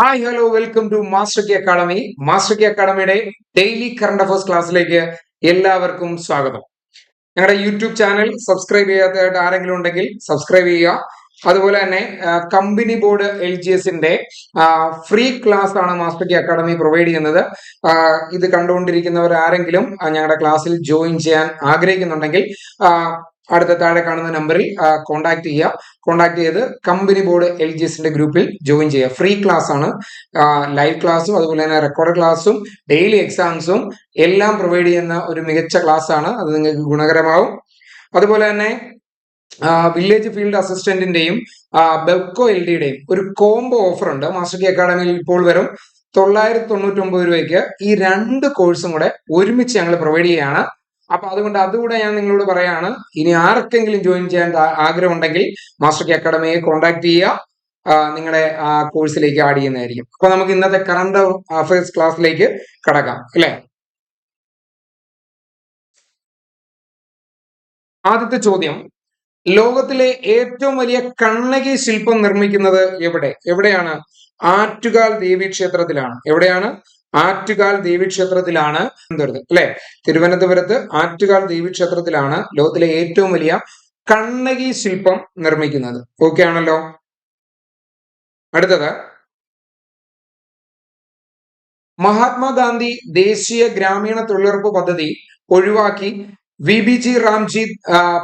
Hi hello welcome to master ki academy master ki അക്കാഡമിയുടെ daily current affairs ക്ലാസ്സിലേക്ക് എല്ലാവർക്കും സ്വാഗതം. ഞങ്ങളുടെ യൂട്യൂബ് ചാനൽ സബ്സ്ക്രൈബ് ചെയ്യാത്തതായിട്ട് ആരെങ്കിലും ഉണ്ടെങ്കിൽ സബ്സ്ക്രൈബ് ചെയ്യുക. അതുപോലെ തന്നെ കമ്പനി ബോർഡ് എൽ ജി എസിന്റെ ഫ്രീ ക്ലാസ് ആണ് മാസ്റ്റർ കി അക്കാഡമി പ്രൊവൈഡ് ചെയ്യുന്നത്. ഇത് കണ്ടുകൊണ്ടിരിക്കുന്നവർ ആരെങ്കിലും ഞങ്ങളുടെ ക്ലാസ്സിൽ ജോയിൻ ചെയ്യാൻ ആഗ്രഹിക്കുന്നുണ്ടെങ്കിൽ അടുത്ത താഴെ കാണുന്ന നമ്പറിൽ കോൺടാക്ട് ചെയ്യുക. കോൺടാക്ട് ചെയ്ത് കമ്പനി ബോർഡ് എൽ ജി എസിന്റെ ഗ്രൂപ്പിൽ ജോയിൻ ചെയ്യുക. ഫ്രീ ക്ലാസ് ആണ്. ലൈവ് ക്ലാസ്സും അതുപോലെ തന്നെ റെക്കോർഡ് ക്ലാസ്സും ഡെയിലി എക്സാംസും എല്ലാം പ്രൊവൈഡ് ചെയ്യുന്ന ഒരു മികച്ച ക്ലാസ് ആണ്. അത് നിങ്ങൾക്ക് ഗുണകരമാവും. അതുപോലെ തന്നെ വില്ലേജ് ഫീൽഡ് അസിസ്റ്റന്റിന്റെയും ബെബ്കോ എൽ ഡിയുടെയും ഒരു കോംബോ ഓഫർ ഉണ്ട്. മാസ്റ്റർ കി അക്കാഡമിയിൽ ഇപ്പോൾ വരും. തൊള്ളായിരത്തി തൊണ്ണൂറ്റി ഒമ്പത് രൂപയ്ക്ക് ഈ രണ്ട് കോഴ്സും കൂടെ ഒരുമിച്ച് ഞങ്ങൾ പ്രൊവൈഡ് ചെയ്യുകയാണ്. അപ്പൊ അതുകൊണ്ട് അതുകൂടെ ഞാൻ നിങ്ങളോട് പറയാണ് ഇനി ആർക്കെങ്കിലും ജോയിൻ ചെയ്യാൻ ആഗ്രഹം ഉണ്ടെങ്കിൽ മാസ്റ്റർ കെ അക്കാഡമിയെ കോൺടാക്ട് ചെയ്യുക. നിങ്ങളുടെ ആ കോഴ്സിലേക്ക് ആഡ് ചെയ്യുന്നതായിരിക്കും. അപ്പൊ നമുക്ക് ഇന്നത്തെ കറണ്ട് അഫയേഴ്സ് ക്ലാസ്സിലേക്ക് കടക്കാം അല്ലെ? ആദ്യത്തെ ചോദ്യം. ലോകത്തിലെ ഏറ്റവും വലിയ കണ്ണകി ശില്പം നിർമ്മിക്കുന്നത് എവിടെ? എവിടെയാണ്? ആറ്റുകാൽ ദേവി ക്ഷേത്രത്തിലാണ് എവിടെയാണ്? ആറ്റുകാൽ ദേവി ക്ഷേത്രത്തിലാണ് തിരുവനന്തപുരത്ത് അല്ലെ? തിരുവനന്തപുരത്ത് ആറ്റുകാൽ ദേവി ക്ഷേത്രത്തിലാണ് ലോകത്തിലെ ഏറ്റവും വലിയ കണ്ണകി ശില്പം നിർമ്മിക്കുന്നത്. ഓക്കെ ആണല്ലോ? അടുത്തത്. മഹാത്മാഗാന്ധി ദേശീയ ഗ്രാമീണ തൊഴിലുറപ്പ് പദ്ധതി ഒഴിവാക്കി വി ബി ജി റാംജി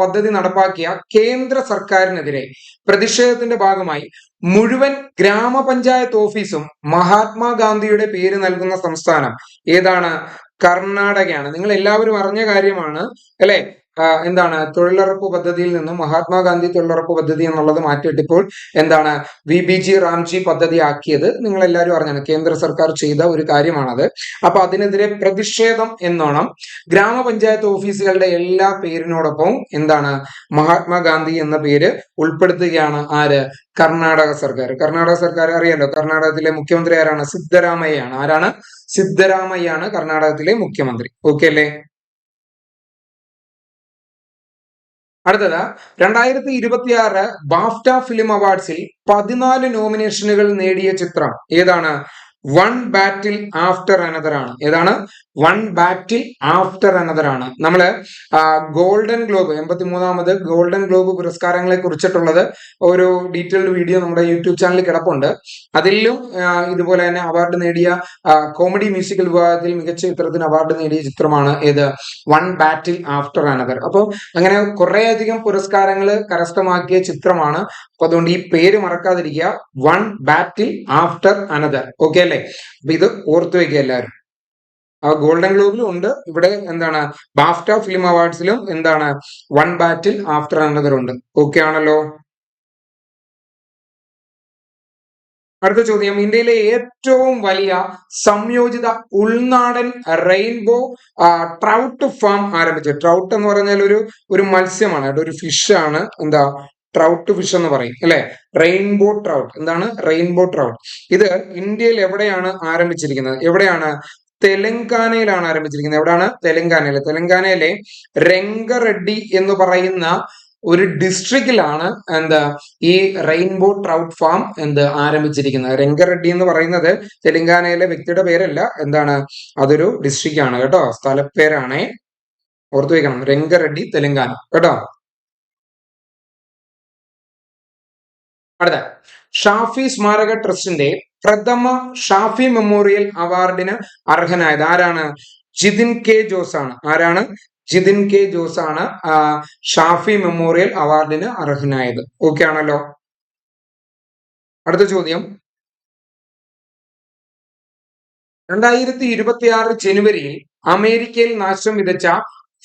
പദ്ധതി നടപ്പാക്കിയ കേന്ദ്ര സർക്കാരിനെതിരെ പ്രതിഷേധത്തിന്റെ ഭാഗമായി മുഴുവൻ ഗ്രാമപഞ്ചായത്ത് ഓഫീസും മഹാത്മാഗാന്ധിയുടെ പേര് നൽകുന്ന സംസ്ഥാനം ഏതാണ്? കർണാടകയാണ്. നിങ്ങൾ എല്ലാവരും അറിഞ്ഞ കാര്യമാണ് അല്ലെ? എന്താണ് തൊഴിലുറപ്പ് പദ്ധതിയിൽ നിന്നും മഹാത്മാഗാന്ധി തൊഴിലുറപ്പ് പദ്ധതി എന്നുള്ളത് മാറ്റിയിട്ട് ഇപ്പോൾ എന്താണ് വി ബി ജി റാംജി പദ്ധതി ആക്കിയത് നിങ്ങൾ എല്ലാവരും അറിഞ്ഞാണ്. കേന്ദ്ര സർക്കാർ ചെയ്ത ഒരു കാര്യമാണത്. അപ്പൊ അതിനെതിരെ പ്രതിഷേധം എന്നോണം ഗ്രാമപഞ്ചായത്ത് ഓഫീസുകളുടെ എല്ലാ പേരിനോടൊപ്പം എന്താണ് മഹാത്മാഗാന്ധി എന്ന പേര് ഉൾപ്പെടുത്തുകയാണ് ആര്? കർണാടക സർക്കാർ. കർണാടക സർക്കാർ അറിയാലോ കർണാടകത്തിലെ മുഖ്യമന്ത്രി ആരാണ്? സിദ്ധരാമയ്യാണ് ആരാണ്? സിദ്ധരാമയ്യാണ് കർണാടകത്തിലെ മുഖ്യമന്ത്രി. ഓക്കെ അല്ലേ? അടുത്തത് രണ്ടായിരത്തി ഇരുപത്തി ആറ് ബാഫ്റ്റ ഫിലിം അവാർഡ്സിൽ പതിനാല് നോമിനേഷനുകൾ നേടിയ ചിത്രം ഏതാണ്? വൺ ബാറ്റിൽ ആഫ്റ്റർ അനദർ ആണ്. ഏതാണ്? വൺ ബാറ്റിൽ ആഫ്റ്റർ അനദർ ആണ്. നമ്മൾ ഗോൾഡൻ ഗ്ലോബ് എൺപത്തി മൂന്നാമത് ഗോൾഡൻ ഗ്ലോബ് പുരസ്കാരങ്ങളെ കുറിച്ചിട്ടുള്ളത് ഒരു ഡീറ്റെയിൽഡ് വീഡിയോ നമ്മുടെ യൂട്യൂബ് ചാനലിൽ കിടപ്പുണ്ട്. അതിലും ഇതുപോലെ തന്നെ അവാർഡ് നേടിയ കോമഡി മ്യൂസിക്കൽ വിഭാഗത്തിൽ മികച്ച ചിത്രത്തിന് അവാർഡ് നേടിയ ചിത്രമാണ് ഏത്? വൺ ബാറ്റിൽ ആഫ്റ്റർ അനദർ അപ്പോൾ അങ്ങനെ കുറേയധികം പുരസ്കാരങ്ങൾ കരസ്ഥമാക്കിയ ചിത്രമാണ്. അപ്പൊ അതുകൊണ്ട് ഈ പേര് മറക്കാതിരിക്കുക. One battle after another okay അല്ലേ? അപ്പൊ ഇത് ഓർത്തു വെക്കുക എല്ലാവരും. ആ ഗോൾഡൻ ഗ്ലോബിലും ഉണ്ട്. ഇവിടെ എന്താണ്? ബാഫ്റ്റ ഫിലിം അവാർഡ്സിലും എന്താണ്? വൺ ബാറ്റിൽ ആഫ്റ്റർ അനദർ ഉണ്ട്. ഓക്കെ ആണല്ലോ? അടുത്ത ചോദ്യം. ഇന്ത്യയിലെ ഏറ്റവും വലിയ സംയോജിത ഉൾനാടൻ റെയിൻബോ ട്രൗട്ട് ഫാം ആരംഭിച്ചത്. ട്രൗട്ട് എന്ന് പറഞ്ഞാൽ ഒരു ഒരു മത്സ്യമാണ്. ഒരു ഫിഷ് ആണ്. എന്താ? ട്രൗട്ട് ഫിഷ് എന്ന് പറയും അല്ലെ? റെയിൻബോ ട്രൗട്ട് എന്താണ്? റെയിൻബോ ട്രൗട്ട് ഇത് ഇന്ത്യയിൽ എവിടെയാണ് ആരംഭിച്ചിരിക്കുന്നത്? എവിടെയാണ്? തെലങ്കാനയിലാണ് ആരംഭിച്ചിരിക്കുന്നത്. എവിടെയാണ് തെലങ്കാനയിൽ. തെലങ്കാനയിലെ രംഗറെഡ്ഡി എന്ന് പറയുന്ന ഒരു ഡിസ്ട്രിക്റ്റിലാണ് എന്താ ഈ റെയിൻബോ ട്രൗട്ട് ഫാം എന്ത് ആരംഭിച്ചിരിക്കുന്നത്. രംഗറെഡ്ഡി എന്ന് പറയുന്നത് തെലങ്കാനയിലെ വ്യക്തിയുടെ പേരല്ല. എന്താണ്? അതൊരു ഡിസ്ട്രിക്റ്റ് ആണ് കേട്ടോ? സ്ഥലപ്പേരാണേ. ഓർത്തു വെക്കണം. രംഗറെഡ്ഡി തെലങ്കാന. കേട്ടോ? അടുത്ത. ഷാഫി സ്മാരക ട്രസ്റ്റിന്റെ പ്രഥമ ഷാഫി മെമ്മോറിയൽ അവാർഡിന് അർഹനായത് ആരാണ്? ജിതിൻ കെ ജോസ് ആണ് ആരാണ്? ജിതിൻ കെ ജോസ് ആണ് ഷാഫി മെമ്മോറിയൽ അവാർഡിന് അർഹനായത്. ഓക്കെ ആണല്ലോ. അടുത്ത ചോദ്യം. രണ്ടായിരത്തി ഇരുപത്തി ആറ് ജനുവരിയിൽ അമേരിക്കയിൽ നാശം വിതച്ച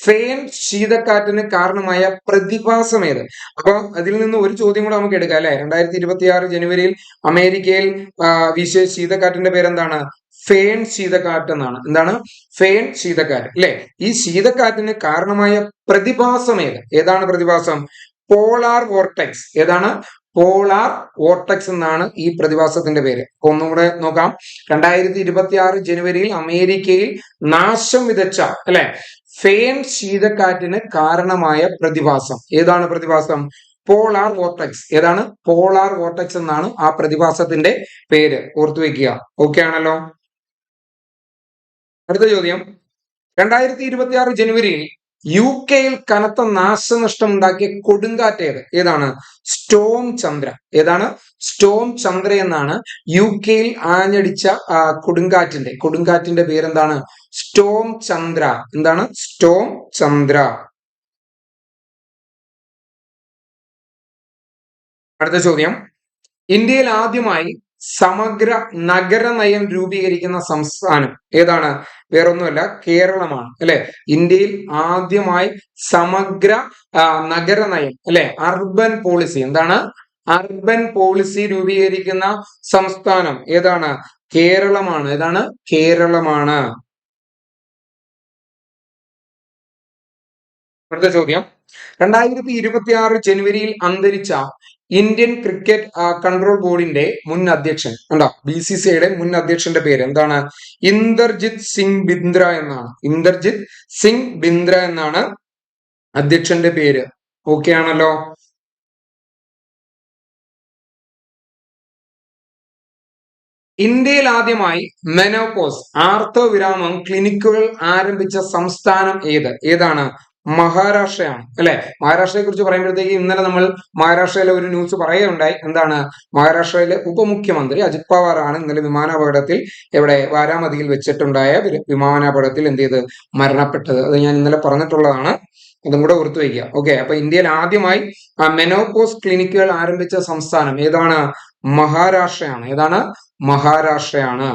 ഫേൻ ശീതക്കാറ്റിന് കാരണമായ പ്രതിഭാസം ഏത്? അപ്പൊ അതിൽ നിന്ന് ഒരു ചോദ്യം കൂടെ നമുക്ക് എടുക്കാം അല്ലെ? രണ്ടായിരത്തി ഇരുപത്തി ആറ് ജനുവരിയിൽ അമേരിക്കയിൽ വീശിയ ശീതക്കാറ്റിന്റെ പേരെന്താണ്? ഫേൺ ശീതക്കാറ്റ് എന്നാണ്. എന്താണ്? ഫേൺ ശീതക്കാറ്റ്. അല്ലെ? ഈ ശീതക്കാറ്റിന് കാരണമായ പ്രതിഭാസം ഏത്? ഏതാണ് പ്രതിഭാസം? പോളാർ വോർട്ടെക്സ് ഏതാണ്? പോളാർ വോർട്ടക്സ് എന്നാണ് ഈ പ്രതിഭാസത്തിന്റെ പേര്. ഒന്നും കൂടെ നോക്കാം. രണ്ടായിരത്തി ഇരുപത്തി ആറ് ജനുവരിയിൽ അമേരിക്കയിൽ നാശം വിതച്ച അല്ലെ? ഫേൻ ശീതക്കാറ്റിന് കാരണമായ പ്രതിഭാസം. ഏതാണ് പ്രതിഭാസം? പോളാർ വോർട്ടക്സ് ഏതാണ്? പോളാർ വോർട്ടക്സ് എന്നാണ് ആ പ്രതിഭാസത്തിന്റെ പേര്. ഓർത്തു വെക്കുക. ഓക്കെ ആണല്ലോ? അടുത്ത ചോദ്യം. രണ്ടായിരത്തി ഇരുപത്തി ആറ് ജനുവരിയിൽ യു കെയിൽ കനത്ത നാശനഷ്ടം ഉണ്ടാക്കിയ കൊടുങ്കാറ്റ് ഏത് ഏതാണ്? സ്റ്റോം ചന്ദ്ര. ഏതാണ്? സ്റ്റോം ചന്ദ്ര എന്നാണ് യു കെയിൽ ആഞ്ഞടിച്ച കൊടുങ്കാറ്റിന്റെ. കൊടുങ്കാറ്റിന്റെ പേരെന്താണ്? സ്റ്റോം ചന്ദ്ര. എന്താണ്? സ്റ്റോം ചന്ദ്ര. അടുത്ത ചോദ്യം. ഇന്ത്യയിൽ ആദ്യമായി സമഗ്ര നഗര നയം രൂപീകരിക്കുന്ന സംസ്ഥാനം ഏതാണ്? വേറൊന്നുമല്ല കേരളമാണ് അല്ലെ? ഇന്ത്യയിൽ ആദ്യമായി സമഗ്ര നഗര നയം അല്ലെ? അർബൻ പോളിസി എന്താണ്? അർബൻ പോളിസി രൂപീകരിക്കുന്ന സംസ്ഥാനം ഏതാണ്? കേരളമാണ്. ഏതാണ്? കേരളമാണ്. അടുത്ത ചോദ്യം. രണ്ടായിരത്തി ഇരുപത്തി ആറ് ജനുവരിയിൽ അന്തരിച്ച ഇന്ത്യൻ ക്രിക്കറ്റ് കൺട്രോൾ ബോർഡിന്റെ മുൻ അധ്യക്ഷൻ. ഉണ്ടോ ബി സി സി ഐയുടെ മുൻ അധ്യക്ഷന്റെ പേര് എന്താണ്? ഇന്ദർജിത് സിംഗ് ബിന്ദ്ര എന്നാണ്. ഇന്ദർജിത് സിംഗ് ബിന്ദ്ര എന്നാണ് അധ്യക്ഷന്റെ പേര്. ഓക്കെ ആണല്ലോ. ഇന്ത്യയിൽ ആദ്യമായി മെനോപോസ് ആർത്തോ വിരാമം ക്ലിനിക്കുകൾ ആരംഭിച്ച സംസ്ഥാനം ഏത്? ഏതാണ്? മഹാരാഷ്ട്രയാണ് അല്ലെ? മഹാരാഷ്ട്രയെ കുറിച്ച് പറയുമ്പോഴത്തേക്ക് ഇന്നലെ നമ്മൾ മഹാരാഷ്ട്രയിലെ ഒരു ന്യൂസ് പറയുകയുണ്ടായി. എന്താണ്? മഹാരാഷ്ട്രയിലെ ഉപമുഖ്യമന്ത്രി അജിത് പവാർ ആണ് ഇന്നലെ വിമാനാപകടത്തിൽ എവിടെ? വാരാമതിയിൽ വെച്ചിട്ടുണ്ടായ വിമാനാപകടത്തിൽ എന്ത് ചെയ്ത് മരണപ്പെട്ടത്. അത് ഞാൻ ഇന്നലെ പറഞ്ഞിട്ടുള്ളതാണ്. അതും കൂടെ ഓർത്തു വയ്ക്കുക. ഓക്കെ അപ്പൊ ഇന്ത്യയിൽ ആദ്യമായി മെനോപോസ് ക്ലിനിക്കുകൾ ആരംഭിച്ച സംസ്ഥാനം ഏതാണ്? മഹാരാഷ്ട്രയാണ്. ഏതാണ്? മഹാരാഷ്ട്രയാണ്.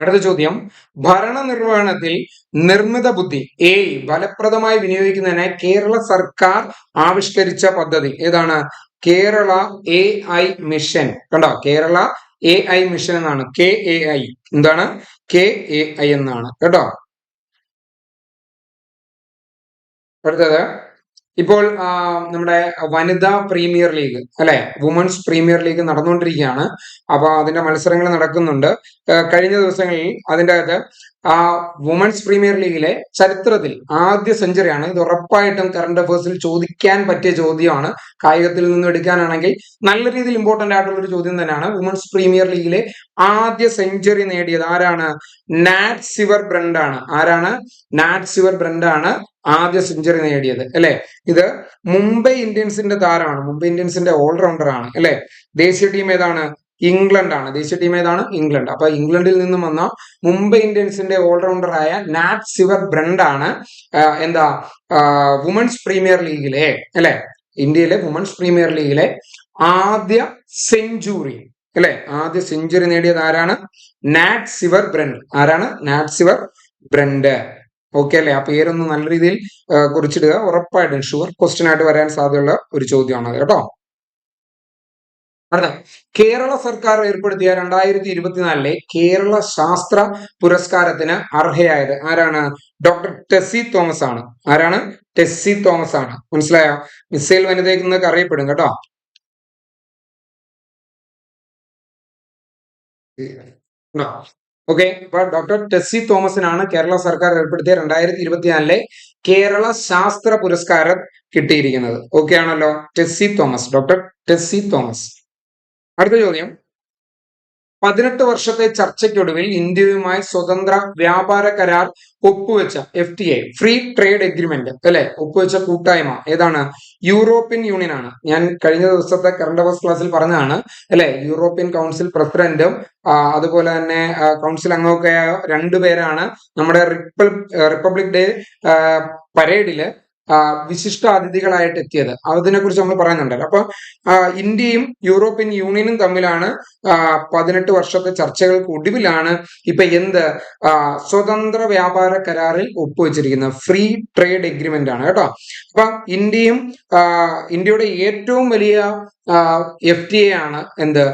അടുത്ത ചോദ്യം. ഭരണനിർവഹണത്തിൽ നിർമ്മിത ബുദ്ധി എ ഫലപ്രദമായി വിനിയോഗിക്കുന്നതിനായി കേരള സർക്കാർ ആവിഷ്കരിച്ച പദ്ധതി ഏതാണ്? കേരള എ ഐ മിഷൻ കണ്ടോ? കേരള എ ഐ മിഷൻ എന്നാണ്. കെ എ ഐ എന്താണ്? കെ എ ഐ എന്നാണ്. കേട്ടോ? അടുത്തത്. ഇപ്പോൾ നമ്മുടെ വനിതാ പ്രീമിയർ ലീഗ് അല്ലെ? വുമൻസ് പ്രീമിയർ ലീഗ് നടന്നുകൊണ്ടിരിക്കുകയാണ്. അപ്പൊ അതിന്റെ മത്സരങ്ങൾ നടക്കുന്നുണ്ട്. കഴിഞ്ഞ ദിവസങ്ങളിൽ അതിന്റെ അകത്ത് ആ വുമൻസ് പ്രീമിയർ ലീഗിലെ ചരിത്രത്തിൽ ആദ്യ സെഞ്ചുറിയാണ്. ഇത് ഉറപ്പായിട്ടും കറണ്ട് അഫേഴ്സിൽ ചോദിക്കാൻ പറ്റിയ ചോദ്യമാണ്. കായികത്തിൽ നിന്ന് എടുക്കാനാണെങ്കിൽ നല്ല രീതിയിൽ ഇമ്പോർട്ടന്റ് ആയിട്ടുള്ള ഒരു ചോദ്യം തന്നെയാണ്. വുമൻസ് പ്രീമിയർ ലീഗിലെ ആദ്യ സെഞ്ചുറി നേടിയത് ആരാണ്? നാറ്റ് സിവർ ബ്രണ്ടാണ് ആരാണ്? നാറ്റ് സിവർ ബ്രണ്ടാണ് ആദ്യ സെഞ്ചുറി നേടിയത് അല്ലെ? ഇത് മുംബൈ ഇന്ത്യൻസിന്റെ താരമാണ് മുംബൈ ഇന്ത്യൻസിന്റെ ഓൾറൗണ്ടർ ആണ് അല്ലെ? ദേശീയ ടീം ഏതാണ്? ഇംഗ്ലണ്ട് ആണ്. ദേശീയ ടീം ഏതാണ്? ഇംഗ്ലണ്ട്. അപ്പൊ ഇംഗ്ലണ്ടിൽ നിന്നും വന്ന മുംബൈ ഇന്ത്യൻസിന്റെ ഓൾറൗണ്ടറായ നാറ്റ് സിവർ ബ്രണ്ട് ആണ് എന്താ വുമൻസ് പ്രീമിയർ ലീഗിലെ അല്ലെ? ഇന്ത്യയിലെ വുമൻസ് പ്രീമിയർ ലീഗിലെ ആദ്യ സെഞ്ചുറി അല്ലെ? ആദ്യ സെഞ്ചുറി നേടിയത് ആരാണ്? Nat Sciver Brunt. ആരാണ്? Nat Sciver ബ്രണ്ട്. ഓക്കെ അല്ലേ? ആ പേരൊന്ന് നല്ല രീതിയിൽ കുറിച്ചിടുക. ഉറപ്പായിട്ടും ഷുവർ ക്വസ്റ്റ്യൻ ആയിട്ട് വരാൻ സാധ്യതയുള്ള ഒരു ചോദ്യമാണ് കേട്ടോ? അടുത്ത. കേരള സർക്കാർ ഏർപ്പെടുത്തിയ രണ്ടായിരത്തി ഇരുപത്തിനാലിലെ കേരള ശാസ്ത്ര പുരസ്കാരത്തിന് അർഹയായത് ആരാണ്? ഡോക്ടർ ടെസ്സി തോമസ് ആണ്. ആരാണ്? ടെസ്സി തോമസ് ആണ്. മനസ്സിലായോ? മിസൈൽ വനിതയ്ക്ക് അറിയപ്പെടും കേട്ടോ? ഓക്കെ അപ്പൊ ഡോക്ടർ ടെസ്സി തോമസിനാണ് കേരള സർക്കാർ ഏർപ്പെടുത്തിയ രണ്ടായിരത്തി ഇരുപത്തിനാലിലെ കേരള ശാസ്ത്ര പുരസ്കാരം കിട്ടിയിരിക്കുന്നത്. ഓക്കെ ആണല്ലോ ടെസ്സി തോമസ് ഡോക്ടർ ടെസ്സി തോമസ്. അടുത്ത ചോദ്യം. പതിനെട്ട് വർഷത്തെ ചർച്ചയ്ക്കൊടുവിൽ ഇന്ത്യയുമായി സ്വതന്ത്ര വ്യാപാര കരാർ ഒപ്പുവെച്ച F T A free trade agreement അല്ലെ? ഒപ്പുവെച്ച കൂട്ടായ്മ ഏതാണ്? യൂറോപ്യൻ യൂണിയൻ ആണ്. ഞാൻ കഴിഞ്ഞ ദിവസത്തെ കറണ്ട് അവേഴ്സ് ക്ലാസ്സിൽ പറഞ്ഞതാണ് അല്ലെ? യൂറോപ്യൻ കൗൺസിൽ പ്രസിഡന്റും അതുപോലെ തന്നെ കൗൺസിൽ അംഗമൊക്കെ രണ്ടുപേരാണ് നമ്മുടെ റിപ്പബ്ലിക് ഡേ പരേഡിൽ വിശിഷ്ട അതിഥികളായിട്ട് എത്തിയത്. അതിനെ കുറിച്ച് നമ്മൾ പറയുന്നുണ്ടല്ലോ. അപ്പൊ ഇന്ത്യയും യൂറോപ്യൻ യൂണിയനും തമ്മിലാണ് പതിനെട്ട് വർഷത്തെ ചർച്ചകൾക്ക് ഒടുവിലാണ് ഇപ്പൊ എന്ത് സ്വതന്ത്ര വ്യാപാര കരാറിൽ ഒപ്പുവെച്ചിരിക്കുന്നത്. ഫ്രീ ട്രേഡ് എഗ്രിമെന്റ് ആണ് കേട്ടോ. അപ്പൊ ഇന്ത്യയും ഇന്ത്യയുടെ ഏറ്റവും വലിയ എഫ് ടി എ ആണ് എന്ത്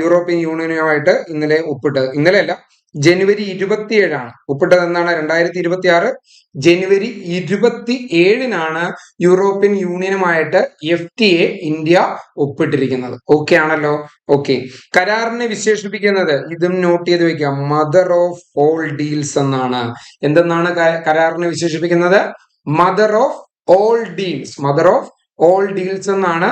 യൂറോപ്യൻ യൂണിയനുമായിട്ട് ഇന്നലെ ഒപ്പിട്ടത്. ഇന്നലെ അല്ല ജനുവരി ഇരുപത്തിയേഴാണ്. ഒപ്പിട്ടത് എന്നാണ് രണ്ടായിരത്തി ഇരുപത്തി ആറ് ജനുവരി ഇരുപത്തി ഏഴിനാണ് യൂറോപ്യൻ യൂണിയനുമായിട്ട് എഫ് ടി എ ഇന്ത്യ ഒപ്പിട്ടിരിക്കുന്നത്. ഓക്കെ ആണല്ലോ? ഓക്കെ കരാറിനെ വിശേഷിപ്പിക്കുന്നത് ഇതും നോട്ട് ചെയ്ത് വെക്കാം മദർ ഓഫ് ഓൾ ഡീൽസ് എന്നാണ്. എന്തെന്നാണ് കരാറിനെ വിശേഷിപ്പിക്കുന്നത്? Mother of all deals mother of all deals എന്നാണ്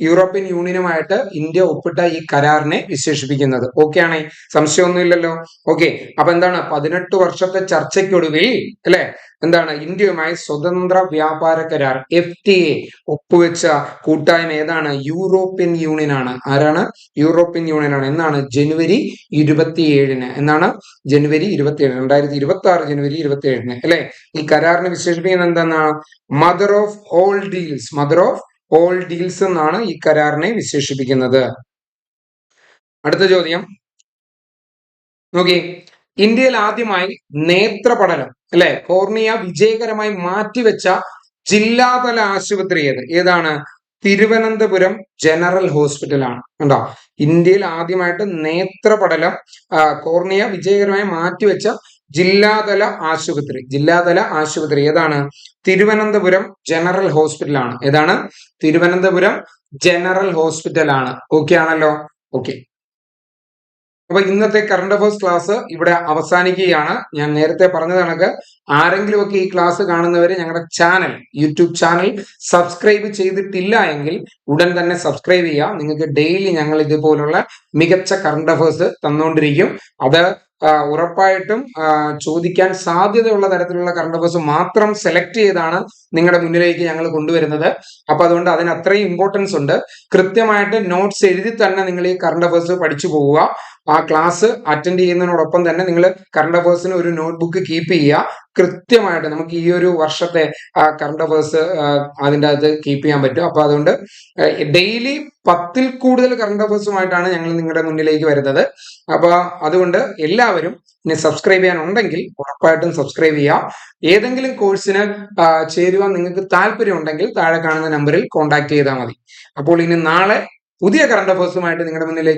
യൂറോപ്യൻ യൂണിയനുമായിട്ട് ഇന്ത്യ ഒപ്പിട്ട ഈ കരാറിനെ വിശേഷിപ്പിക്കുന്നത്. ഓക്കെ ആണേ? സംശയമൊന്നുമില്ലല്ലോ. ഓക്കെ അപ്പൊ എന്താണ്? പതിനെട്ട് വർഷത്തെ ചർച്ചയ്ക്കൊടുവിൽ അല്ലെ? എന്താണ്? ഇന്ത്യയുമായി സ്വതന്ത്ര വ്യാപാര കരാർ എഫ് ടി എ ഒപ്പുവെച്ച കൂട്ടായ്മ ഏതാണ്? യൂറോപ്യൻ യൂണിയൻ ആണ് ആരാണ്? യൂറോപ്യൻ യൂണിയൻ ആണ് എന്നാണ് ജനുവരി ഇരുപത്തിയേഴിന്. എന്നാണ് ജനുവരി ഇരുപത്തിയേഴ് രണ്ടായിരത്തി ഇരുപത്തി ആറ് ജനുവരി ഇരുപത്തി ഏഴിന് അല്ലെ? ഈ കരാറിനെ വിശേഷിപ്പിക്കുന്നത് എന്താണ്? Mother of all deals mother of all deals എന്നാണ് ഈ കരാറിനെ വിശേഷിപ്പിക്കുന്നത്. അടുത്ത ചോദ്യം. നോക്കി. ഇന്ത്യയിൽ ആദ്യമായി നേത്ര പഠനം അല്ലെ? കോർണിയ വിജയകരമായി മാറ്റിവെച്ച ജില്ലാതല ആശുപത്രി ഏത്? ഏതാണ്? തിരുവനന്തപുരം ജനറൽ ഹോസ്പിറ്റൽ ആണ്. കണ്ടോ? ഇന്ത്യയിൽ ആദ്യമായിട്ട് നേത്ര പഠനം കോർണിയ വിജയകരമായി മാറ്റിവെച്ച ജില്ലാതല ആശുപത്രി. ജില്ലാതല ആശുപത്രി ഏതാണ്? തിരുവനന്തപുരം ജനറൽ ഹോസ്പിറ്റലാണ് ഏതാണ്? തിരുവനന്തപുരം ജനറൽ ഹോസ്പിറ്റൽ ആണ്. ഓക്കെ ആണല്ലോ. ഓക്കെ അപ്പൊ ഇന്നത്തെ കറണ്ട് അഫേഴ്സ് ക്ലാസ് ഇവിടെ അവസാനിക്കുകയാണ്. ഞാൻ നേരത്തെ പറഞ്ഞ കണക്ക് ആരെങ്കിലും ഒക്കെ ഈ ക്ലാസ് കാണുന്നവരെ ഞങ്ങളുടെ ചാനൽ യൂട്യൂബ് ചാനൽ സബ്സ്ക്രൈബ് ചെയ്തിട്ടില്ല എങ്കിൽ ഉടൻ തന്നെ സബ്സ്ക്രൈബ് ചെയ്യുക നിങ്ങൾക്ക് ഡെയിലി ഞങ്ങൾ ഇതുപോലുള്ള മികച്ച കറണ്ട് അഫേഴ്സ് തന്നുകൊണ്ടിരിക്കും അത് ഉറപ്പായിട്ടും ചോദിക്കാൻ സാധ്യതയുള്ള തരത്തിലുള്ള കറണ്ട് അഫയേഴ്സ് മാത്രം സെലക്ട് ചെയ്താണ് നിങ്ങളുടെ മുന്നിലേക്ക് ഞങ്ങൾ കൊണ്ടുവരുന്നത്. അപ്പൊ അതുകൊണ്ട് അതിന് അത്രയും ഇമ്പോർട്ടൻസ് ഉണ്ട്. കൃത്യമായിട്ട് നോട്ട്സ് എഴുതി തന്നെ നിങ്ങൾ ഈ കറണ്ട് അഫയേഴ്സ് പഠിച്ചു പോവുക. ആ ക്ലാസ് അറ്റൻഡ് ചെയ്യുന്നതിനോടൊപ്പം തന്നെ നിങ്ങൾ കറണ്ട് അഫേഴ്സിന് ഒരു നോട്ട്ബുക്ക് കീപ്പ് ചെയ്യുക. കൃത്യമായിട്ട് നമുക്ക് ഈ ഒരു വർഷത്തെ കറണ്ട് അഫേഴ്സ് അതിന്റെ അകത്ത് കീപ്പ് ചെയ്യാൻ പറ്റും. അപ്പൊ അതുകൊണ്ട് ഡെയിലി പത്തിൽ കൂടുതൽ കറണ്ട് അഫേഴ്സുമായിട്ടാണ് ഞങ്ങൾ നിങ്ങളുടെ മുന്നിലേക്ക് വരുന്നത്. അപ്പോൾ അതുകൊണ്ട് എല്ലാവരും ഇനി സബ്സ്ക്രൈബ് ചെയ്യാനുണ്ടെങ്കിൽ ഉറപ്പായിട്ടും സബ്സ്ക്രൈബ് ചെയ്യുക. ഏതെങ്കിലും കോഴ്സിന് ചേരുവാൻ നിങ്ങൾക്ക് താല്പര്യം ഉണ്ടെങ്കിൽ താഴെ കാണുന്ന നമ്പറിൽ കോൺടാക്ട് ചെയ്താൽ മതി. അപ്പോൾ ഇനി നാളെ പുതിയ കറണ്ട് അഫേഴ്സുമായിട്ട് നിങ്ങളുടെ മുന്നിലേക്ക്